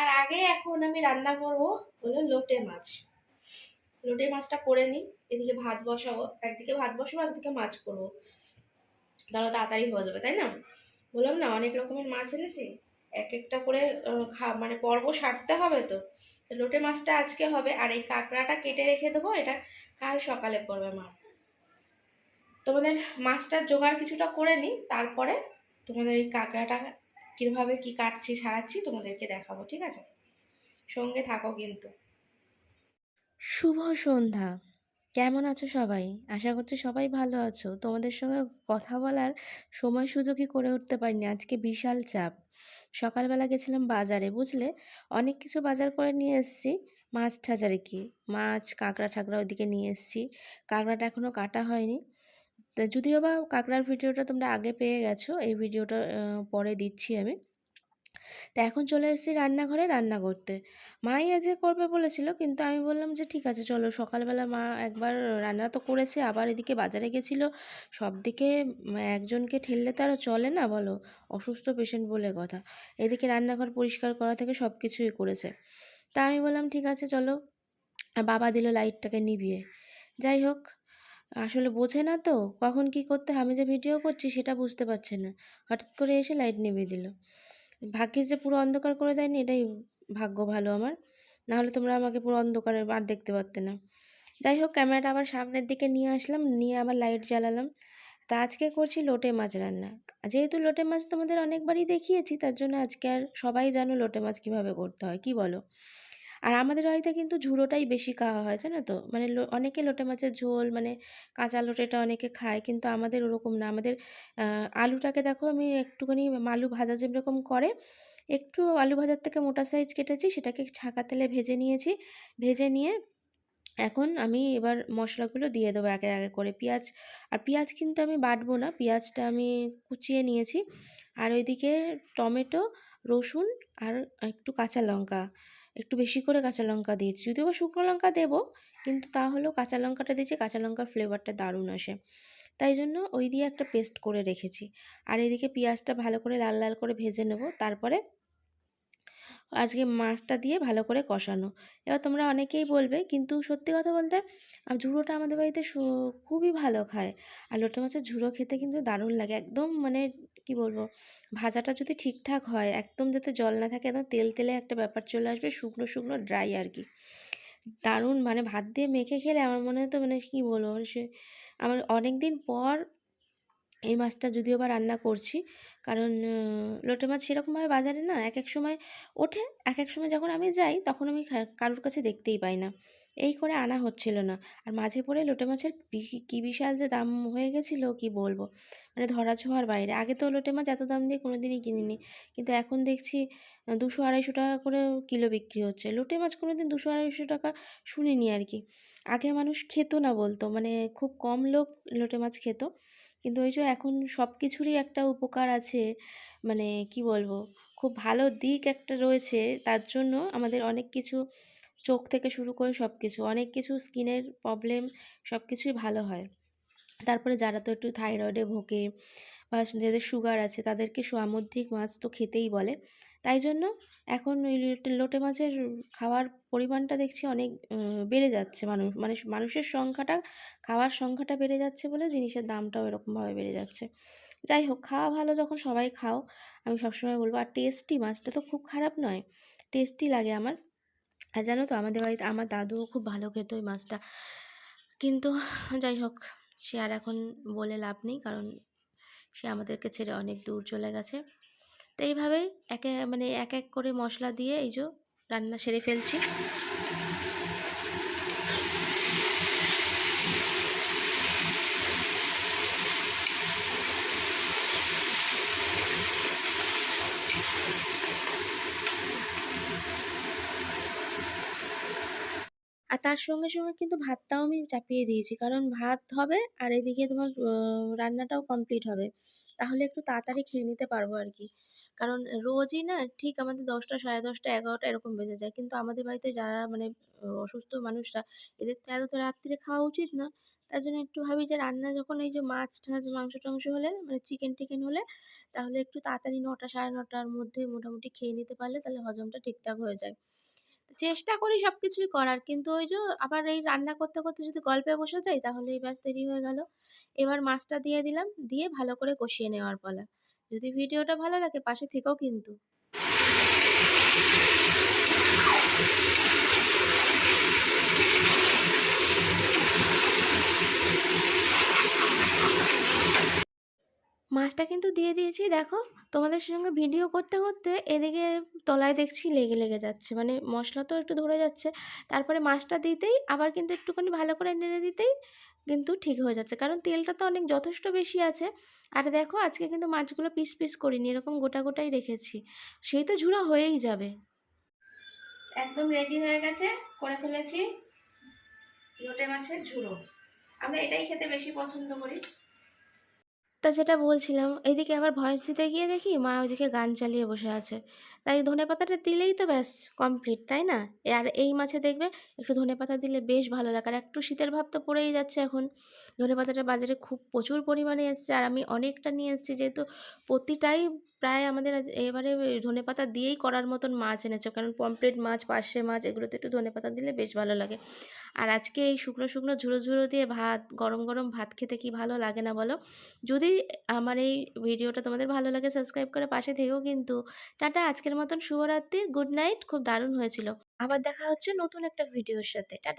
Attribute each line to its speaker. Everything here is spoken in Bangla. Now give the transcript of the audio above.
Speaker 1: আর আগে এখন আমি রান্না করব হলো লোটে মাছ। লোটে মাছটা করে নিই, এদিকে ভাত বসাবো, একদিকে ভাত বসাবো, একদিকে মাছ করব। তাহলে তাড়াতাড়ি হয়ে যাবে, তাই না? বললাম না, অনেক রকমের মাছ এনেছি এক একটা করে খা মানে পর্ব সারতে হবে তো লোটে মাছটা আজকে হবে, আর এই কাঁকড়াটা কেটে রেখে দেবো, এটা কাল সকালে করবে মা। তোমাদের মাছটার জোগাড় কিছুটা করে নিই, তারপরে তোমাদের এই কাঁকড়াটা কীভাবে কি কাটছি, সারাচ্ছি তোমাদেরকে দেখাবো, ঠিক আছে? সঙ্গে থাকো কিন্তু। শুভ সন্ধ্যা। কেমন আছো সবাই? আশা করছি সবাই ভালো আছো। তোমাদের সঙ্গে কথা বলার সময় সুযোগই করে উঠতে পারিনি, আজকে বিশাল চাপ। সকালবেলা গেছিলাম বাজারে, বুঝলে? অনেক কিছু বাজার করে নিয়ে এসেছি। মাছ ঠাজারে কি? মাছ, কাঁকড়া ঠাকড়া ওইদিকে নিয়ে এসেছি। কাঁকড়াটা এখনও কাটা হয়নি। তো যদিও বা কাঁকড়ার ভিডিওটা তোমরা আগে পেয়ে গেছো, এই ভিডিওটা পরে দিচ্ছি আমি। তা এখন চলে এসেছি রান্নাঘরে রান্না করতে। মাই আজকে করবে বলেছিল, কিন্তু আমি বললাম যে ঠিক আছে চলো, সকালবেলা মা একবার রান্না তো করেছে, আবার এদিকে বাজারে গেছিল। সব দিকে একজনকে ঠেললে তো আর চলে না বলো, অসুস্থ পেশেন্ট বলে কথা। এদিকে রান্নাঘর পরিষ্কার করা থেকে সব কিছুই করেছে। তা আমি বললাম ঠিক আছে চলো, বাবা দিল লাইটটাকে নিভিয়ে। যাই হোক আসলে বোঝে না তো, কখন কি করতে আমি যে ভিডিও করছি সেটা বুঝতে পারছে না। হঠাৎ করে এসে লাইট নিভিয়ে দিল। ভাগ্যিস যে পুরো অন্ধকার করে দেয়নি, এটাই ভাগ্য ভালো আমার। নাহলে তোমরা আমাকে পুরো অন্ধকারে আর দেখতে পারতে না। যাই হোক, ক্যামেরাটা আবার সামনের দিকে নিয়ে আসলাম, নিয়ে আবার লাইট জ্বালালাম। তা আজকে করছি লোটে মাছ রান্না। যেহেতু লোটে মাছ তোমাদের অনেকবারই দেখিয়েছি, তার জন্য আজকে আর সবাই জানো লোটে মাছ কীভাবে করতে হয়, কি বলো? আর আমাদের বাড়িতে কিন্তু ঝুড়োটাই বেশি খাওয়া হয়, জানো তো? মানে অনেকে লোটে মাছের ঝোল মানে কাঁচা লোটেটা অনেকে খায়, কিন্তু আমাদের ওরকম না। আমাদের আলুটাকে দেখো আমি একটুখানি আলু ভাজা যেরকম করে, একটু আলু ভাজার থেকে মোটা সাইজ কেটেছি, সেটাকে ছাঁকা তেলে ভেজে নিয়েছি। ভেজে নিয়ে এখন আমি এবার মশলাগুলো দিয়ে দেবো একে একে করে। পেঁয়াজ, আর পেঁয়াজ কিন্তু আমি বাটবো না, পেঁয়াজটা আমি কুচিয়ে নিয়েছি। আর ওইদিকে টমেটো, রসুন, আর একটু কাঁচা লঙ্কা। একটু বেশি করে কাঁচা লঙ্কা দিয়েছি। যদিও বা শুকনো লঙ্কা দেবো, কিন্তু তা হলেও কাঁচা লঙ্কাটা দিয়েছি, কাঁচা লঙ্কার ফ্লেভারটা দারুণ আসে। তাই জন্য ওই দিয়ে একটা পেস্ট করে রেখেছি। আর এদিকে পেঁয়াজটা ভালো করে লাল লাল করে ভেজে নেব, তারপরে আজকে মাছটা দিয়ে ভালো করে কষানো। এবার তোমরা অনেকেই বলবে, কিন্তু সত্যি কথা বলতে ঝুড়োটা আমাদের বাড়িতে খুবই ভালো খায়। আর লোটে মাছের ঝুড়ো খেতে কিন্তু দারুণ লাগে, একদম মানে কি বলব? ভাজাটা যদি ঠিকঠাক হয়, একদম যাতে জল না থাকে, একদম তেল তেলে একটা ব্যাপার চলে আসবে, শুকনো শুকনো ড্রাই আর কি। দারুণ মানে ভাত দিয়ে মেখে খেলে আমার মনে হয় তো মানে কি বলব? মানে সে আমার অনেক দিন পর এই মাছটা যদিও বা রান্না করছি, কারণ লোটে মাছ সেরকমভাবে বাজারে না এক এক সময় ওঠে এক এক সময় যখন আমি যাই, তখন আমি কারোর কাছে দেখতেই পাই না। এই করে আনা হচ্ছিল না। আর মাঝে পড়ে লোটে মাছের কি বিশাল যে দাম হয়ে গেছিল কি বলব? মানে ধরা ছোঁয়ার বাইরে। আগে তো লোটে মাছ এত দাম দিয়ে কোনো দিনই কিনিনি। কিন্তু এখন দেখছি দুশো আড়াইশো টাকা করে কিলো বিক্রি হচ্ছে। লোটে মাছ কোনো দিন দুশো আড়াইশো টাকা শুনিনি আর কি। আগে মানুষ খেতো না বলতো। মানে খুব কম লোক লোটে মাছ খেত। কিন্তু ওই যে এখন সব কিছুরই একটা উপকার আছে। মানে কি বলব? খুব ভালো দিক একটা রয়েছে। তার জন্য আমাদের অনেক কিছু চোখ থেকে শুরু করে সব কিছু অনেক কিছু স্কিনের প্রবলেম সব কিছুই ভালো হয়। তারপরে যারা তো একটু থাইরয়েডে ভোগে বা যাদের সুগার আছে, তাদেরকে সামুদ্রিক মাছ তো খেতেই বলে। তাই জন্য এখন ওই লোটে মাছের খাওয়ার পরিমাণটা দেখছি অনেক বেড়ে যাচ্ছে। মানুষ মানে মানুষের সংখ্যাটা, খাওয়ার সংখ্যাটা বেড়ে যাচ্ছে বলে জিনিসের দামটাও এরকমভাবে বেড়ে যাচ্ছে। যাই হোক, খাওয়া ভালো যখন সবাই খাও, আমি সবসময় বলব, আর টেস্টি মাছটা তো খুব খারাপ নয়। টেস্টি লাগে আমার। আর জানো তো, আমাদের বাড়িতে, আমার দাদুও খুব ভালো খেত ওই মাছটা। কিন্তু যাই হোক, সে আর এখন বলে লাভ নেই, কারণ সে আমাদেরকে ছেড়ে অনেক দূর চলে গেছে। তো এইভাবেই একে মানে এক এক করে মশলা দিয়ে এই যে রান্না সেরে ফেলছি। আর তার সঙ্গে সঙ্গে কিন্তু ভাতটাও আমি চাপিয়ে দিয়েছি। কারণ ভাত হবে আর এদিকে তোমার রান্নাটাও কমপ্লিট হবে। তাহলে একটু তাড়াতাড়ি খেয়ে নিতে পারব আর কি। কারণ রোজই না ঠিক আমাদের দশটা, সাড়ে দশটা, এগারোটা এরকম বেজে যায়। কিন্তু আমাদের বাড়িতে যারা মানে অসুস্থ মানুষরা, এদের তো এত রাত্রিরে খাওয়া উচিত না। তার জন্য একটু ভাবি যে রান্না যখন এই যে মাছ টাছ মাংস টাংস হলে মানে চিকেন টিকেন হলে, তাহলে একটু তাড়াতাড়ি নটা, সাড়ে নটার মধ্যে মোটামুটি খেয়ে নিতে পারলে তাহলে হজমটা ঠিকঠাক হয়ে যায়। চেষ্টা করি সব কিছুই করার। কিন্তু ওই যে আবার এই রান্না করতে করতে যদি গল্পে বসে যাই তাহলে এই ব্যাস দেরি হয়ে গেল। এবার মাছটা দিয়ে দিলাম, দিয়ে ভালো করে কষিয়ে নেওয়ার পালা। যদি ভিডিওটা ভালো লাগে পাশে থেকেও কিন্তু। মাছটা কিন্তু দিয়ে দিয়েছি। দেখো, তোমাদের সঙ্গে ভিডিও করতে করতে এদিকে তলায় দেখছি লেগে লেগে যাচ্ছে। মানে মশলা তো একটু ধরে যাচ্ছে। তারপরে মাছটা দিতেই, আবার কিন্তু একটুখানি ভালো করে নেড়ে দিতেই কিন্তু ঠিক হয়ে যাচ্ছে। কারণ তেলটা তো অনেক যথেষ্ট বেশি আছে। আর দেখো, আজকে কিন্তু মাছগুলো পিস পিস করিনি, এরকম গোটা, গোটাই রেখেছি। সেই তো ঝুড়া হয়েই যাবে। একদম রেডি হয়ে গেছে, করে ফেলেছি। লোটে মাছের ঝুড়ো। আমরা এটাই খেতে বেশি পছন্দ করি। তা যেটা বলছিলাম এইদিকে আবার ভয়েস দিতে গিয়ে দেখি মা ওইদিকে গান চালিয়ে বসে আছে। তাই ধনেপাতাটা দিলেই তো ব্যাস কমপ্লিট তাই না? আর এই মাছে দেখবে একটু ধনেপাতা দিলে বেশ ভালো লাগে। আর একটু শীতের ভাব তো পড়েই যাচ্ছে এখন। ধনেপাতাটা বাজারে খুব প্রচুর পরিমাণে এসছে। আর আমি অনেকটা নিয়ে এসেছি যেহেতু প্রতিটাই প্রায় আমাদের এবারে ধনেপাতা দিয়েই করার মতন মাছ এনেছে। কারণ পমপ্লেট মাছ, পার্শে মাছ, এগুলোতে একটু ধনেপাতা দিলে বেশ ভালো লাগে। আর আজকে এই শুকনো শুকনো ঝুরো ঝুরো দিয়ে ভাত, গরম গরম ভাত খেতে কি ভালো লাগে না বলো? যদি আমার এই ভিডিওটা তোমাদের ভালো লাগে, সাবস্ক্রাইব করে পাশে থেকেও কিন্তু টাটা, আজকের মতন শুভরাত্রি, গুড নাইট, খুব দারুণ হয়েছিল। আবার দেখা হচ্ছে নতুন একটা ভিডিওর সাথে। টাটা।